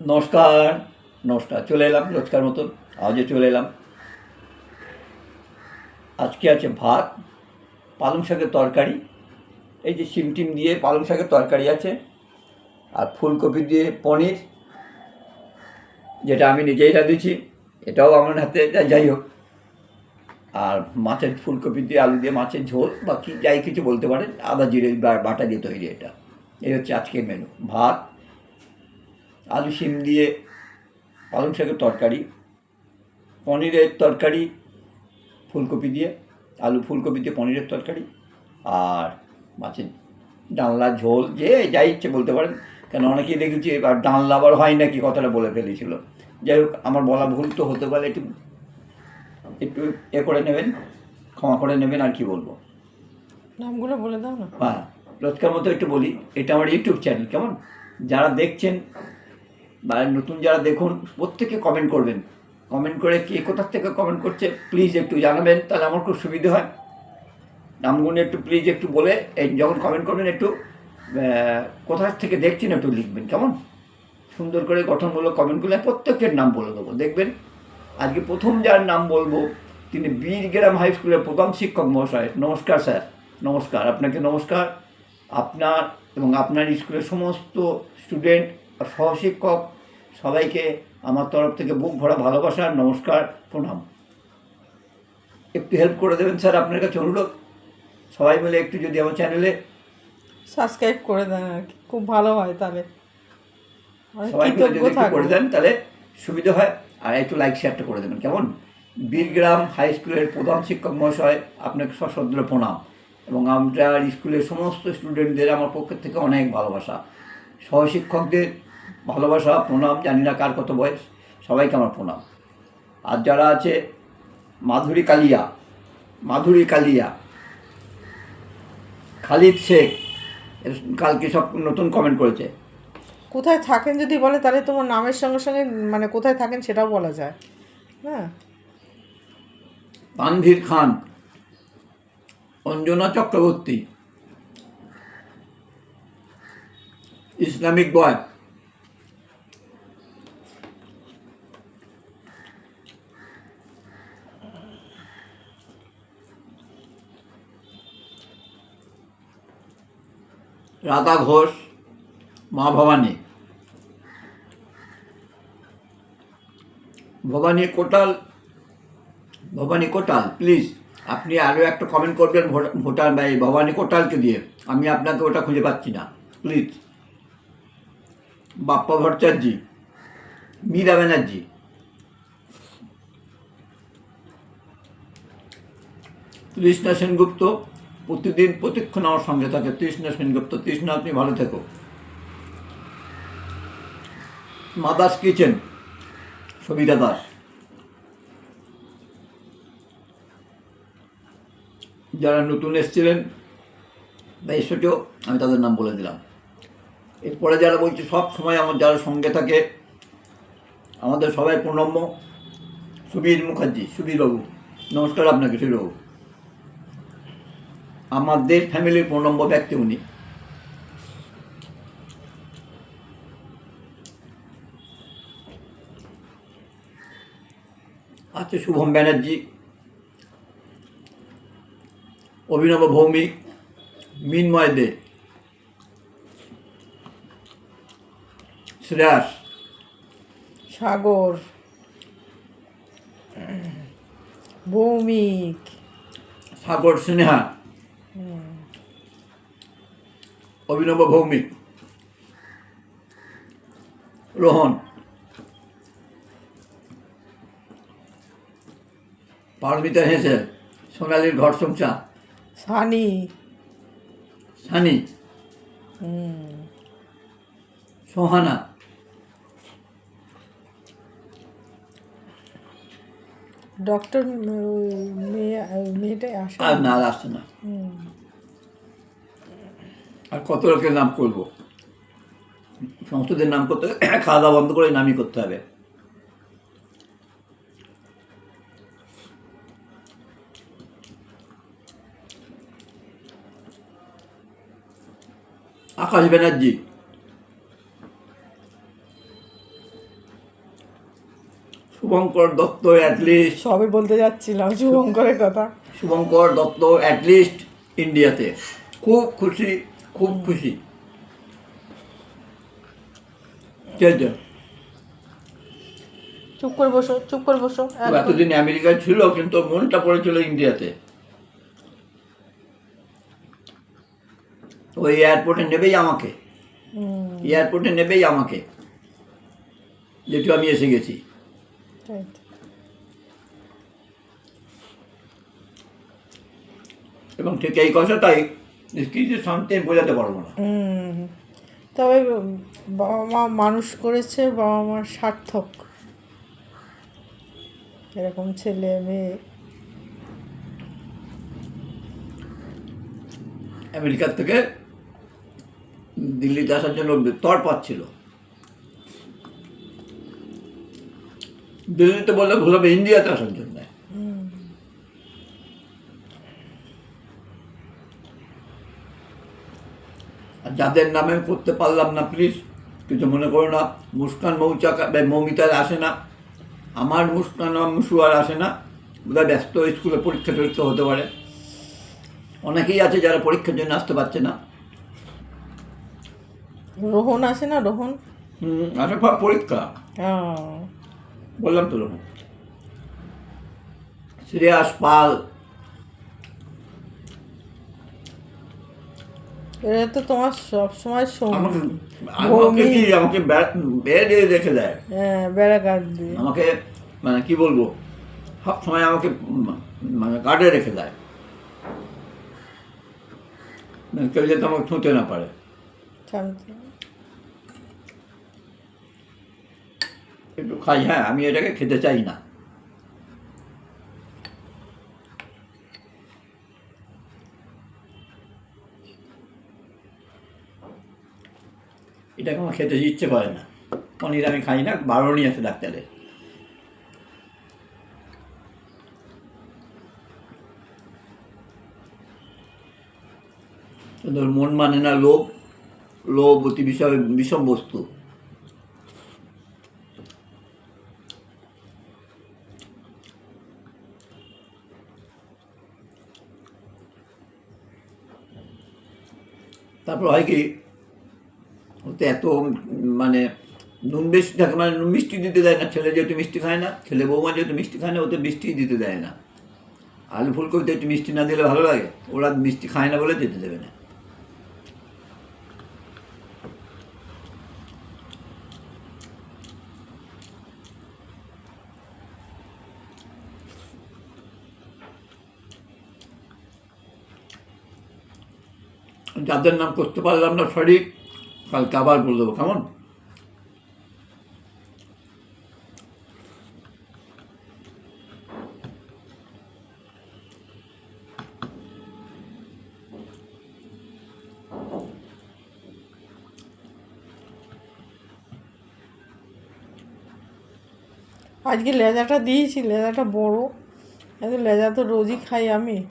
নমস্কার নমস্কার। চলে এলাম রোজকার মতন, আজও চলে এলাম। আজকে আছে ভাত, পালং শাকের তরকারি, এই যে সিম টিম দিয়ে পালং শাকের তরকারি আছে, আর ফুলকপি দিয়ে পনির, যেটা আমি নিজেই রাঁধেছি, এটাও আমার হাতে, যাই হোক। আর মাছের ফুলকপি দিয়ে আলু দিয়ে মাছের ঝোল বা কি যাই কিছু বলতে পারেন, আদা, জিরে বাটা দিয়ে তৈরি এটা। এই হচ্ছে আজকের মেনু ভাত আলু শিম দিয়ে পালং শাকের তরকারি পনিরের তরকারি ফুলকপি দিয়ে আলু ফুলকপি দিয়ে পনিরের তরকারি আর মাছের ডালনা ঝোল যে যা ইচ্ছে বলতে পারেন। কেন অনেকেই দেখেছি এবার ডালনা আবার হয় নাকি কথাটা বলে ফেলেছিল। যাই হোক আমার বলা ভুল তো হতে পারে একটু একটু এ করে নেবেন ক্ষমা করে নেবেন আর কি বলব? নামগুলো বলে দাও না। হ্যাঁ রোজকার মতো একটু বলি এটা আমার ইউটিউব চ্যানেল কেমন? যারা দেখছেন বা নতুন যারা দেখুন, প্রত্যেকে কমেন্ট করবেন। কমেন্ট করে কে কোথার থেকে কমেন্ট করছে প্লিজ একটু জানাবেন, তাহলে আমার খুব সুবিধে হয়। নামগুলো একটু প্লিজ একটু বলে যখন কমেন্ট করবেন একটু কোথার থেকে দেখছেন একটু লিখবেন, কেমন? সুন্দর করে গঠনমূলক কমেন্টগুলো প্রত্যেকের নাম বলে দেবো, দেখবেন? আজকে প্রথম যার নাম বলব, তিনি বীরগ্রাম হাই স্কুলের প্রধান শিক্ষক মহাশয়। নমস্কার স্যার, নমস্কার। আপনাকে নমস্কার। আপনার এবং আপনার স্কুলের সমস্ত স্টুডেন্ট সহশিক্ষক সবাইকে আমার তরফ থেকে বুক ভরা ভালোবাসা নমস্কার প্রণাম। একটু হেল্প করে দেবেন স্যার আপনার কাছে অনুরোধ? সবাই মিলে একটু যদি আমার চ্যানেলে সাবস্ক্রাইব করে দেন আর কি। খুব ভালো হয় তাহলে। সবাই মিলে যদি একটু করে দেন তাহলে সুবিধা হয়। আর একটু লাইক শেয়ারটা করে দেবেন কেমন? বীরগ্রাম হাই স্কুলের প্রধান শিক্ষক মহাশয় আপনাকে সশ্রদ্ধ প্রণাম। এবং আমরা স্কুলের সমস্ত স্টুডেন্টদের আমার পক্ষের থেকে অনেক ভালোবাসা। সহশিক্ষকদের ভালোবাসা প্রণাম জানি না কার কত বয়স সবাইকে আমার প্রণাম। আর যারা আছে মাধুরী কালিয়া মাধুরী কালিয়া খালিদ শেখ কালকে সব নতুন কমেন্ট করেছে। কোথায় থাকেন যদি বলে তাহলে তোমার নামের সঙ্গে সঙ্গে মানে কোথায় থাকেন সেটাও বলা যায়। হ্যাঁ। তানভীর খান অঞ্জনা চক্রবর্তী ইসলামিক বয় রাধা ঘোষ, মা ভবানী। ভবানী কোটাল ভবানী কোটাল প্লিজ আপনি আরও একটা কমেন্ট করবেন ভোট- ভোটার বা এই ভবানী কোটালকে দিয়ে। আমি আপনাকে ওটা খুঁজে পাচ্ছি না প্লিজ বাপ্পা ভট্টাচার্য, মীরা ব্যানার্জি। তৃষ্ণা সেনগুপ্ত প্রতিদিন প্রতিক্ষণ আমার সঙ্গে থাকে। তৃষ্ণা সেনগুপ্ত তৃষ্ণা, আপনি ভালো থেকো। Mother's kitchen, Sabita Das. যারা নতুন এসেছিলেন, বা এসেছেও আমি তাদের নাম বলে দিলাম। এরপরে যারা বলছে, সব সময় আমার যারা সঙ্গে থাকে, আমাদের সবাই প্রণম্য। সুবীর মুখার্জি, সুবীরবাবু। নমস্কার আপনাকে, সুবীরবাবু। আমাদের ফ্যামিলির প্রণম্য ব্যক্তি উনি। আছে শুভম ব্যানার্জি অভিনব ভৌমিক মিনময় দে শ্রেয়াস। সাগর ভৌমিক। সাগর স্নেহা। অভিনব ভৌমিক। রোহন। পারমিতা হেসেল সোনালির ঘর সংসার সানি। সানি। সোহানা। ডক্টর মেয়ে মেয়েটাই আসে আর না আসছে না। আর কত লোকের নাম করব? সমস্তদের নাম করতে খাওয়া দাওয়া বন্ধ করে নামই করতে হবে। আকাশ ব্যানার্জি। শুভঙ্কর দত্ত অ্যাটলিস্ট সবই বলতে যাচ্ছিলাম শুভঙ্করের কথা। শুভঙ্কর দত্ত অ্যাটলিস্ট ইন্ডিয়াতে খুব খুশি খুব খুশি। চুপ করে বসো চুপ করে বসো এতদিন আমেরিকায় ছিল কিন্তু মনটা পড়েছিল ইন্ডিয়াতে ওই এয়ারপোর্টে নেবেই আমাকে। এয়ারপোর্টে নেবেই আমাকে। যেটু আমি এসে গেছি। Right. এবং ঠিক এই কথাটাই কিছু শান্তি বোঝাতে পারব না। তবে বাবা মা মানুষ করেছে বাবা মার সার্থক। এরকম ছেলে মেয়ে। আমেরিকার থেকে দিল্লিতে আসার জন্য তর পাচ্ছিল দিল্লিতে বললে ভুল হবে ইন্ডিয়াতে আসার জন্য। আর যাদের নামে করতে পারলাম না প্লিজ কিছু মনে করো না। মুস্কান মৌচাক মৌমিতার আসে না। আমার মুস্কান মুসু আর আসে না। বোধহয় ব্যস্ত স্কুলে পরীক্ষা টরীক্ষা হতে পারে। অনেকেই আছে যারা পরীক্ষার জন্য আসতে পারছে না। রোহন আসে না রোহন? হুম আসে পরীক্ষা। বললাম তো রকম শ্রেয়াস পাল। এরা তো তোমার সব সময় আমাকে আমাকে কি আমাকে বেড়ে রেখে দেয়? হ্যাঁ বেড়া কাট দিয়ে। আমাকে মানে কি বলব? সব সময় আমাকে মানে গার্ডে রেখে দেয়। মানে কেউ যাতে আমাকে ছুঁতে না পারে শান্তি একটু খাই হ্যাঁ আমি এটাকে খেতে চাই না। এটাকে আমার খেতে ইচ্ছে করে না। পনির আমি খাই না বারণই আছে ডাক্তারের মন মানে না লোভ লোভ অতি বিষয়, বিষম বস্তু। তারপর হয় কি ওতে এত মানে নুন বেশি থাকে মানে নুন মিষ্টি দিতে দেয় না, ছেলে যেহেতু মিষ্টি খায় না, ছেলে বৌমা যেহেতু মিষ্টি খায় না, ওতে মিষ্টি দিতে দেয় না। আলু ফুলকপিতে একটু মিষ্টি না দিলে ভালো লাগে, ওরা মিষ্টি খায় না বলে দিতে দেবে না। যাদের নাম করতে পারলাম না সরি কালকে আবার বলে দেবো, কেমন? আজকে লেজাটা দিয়েছি, লেজাটা বড়। লেজা তো রোজই খাই আমি।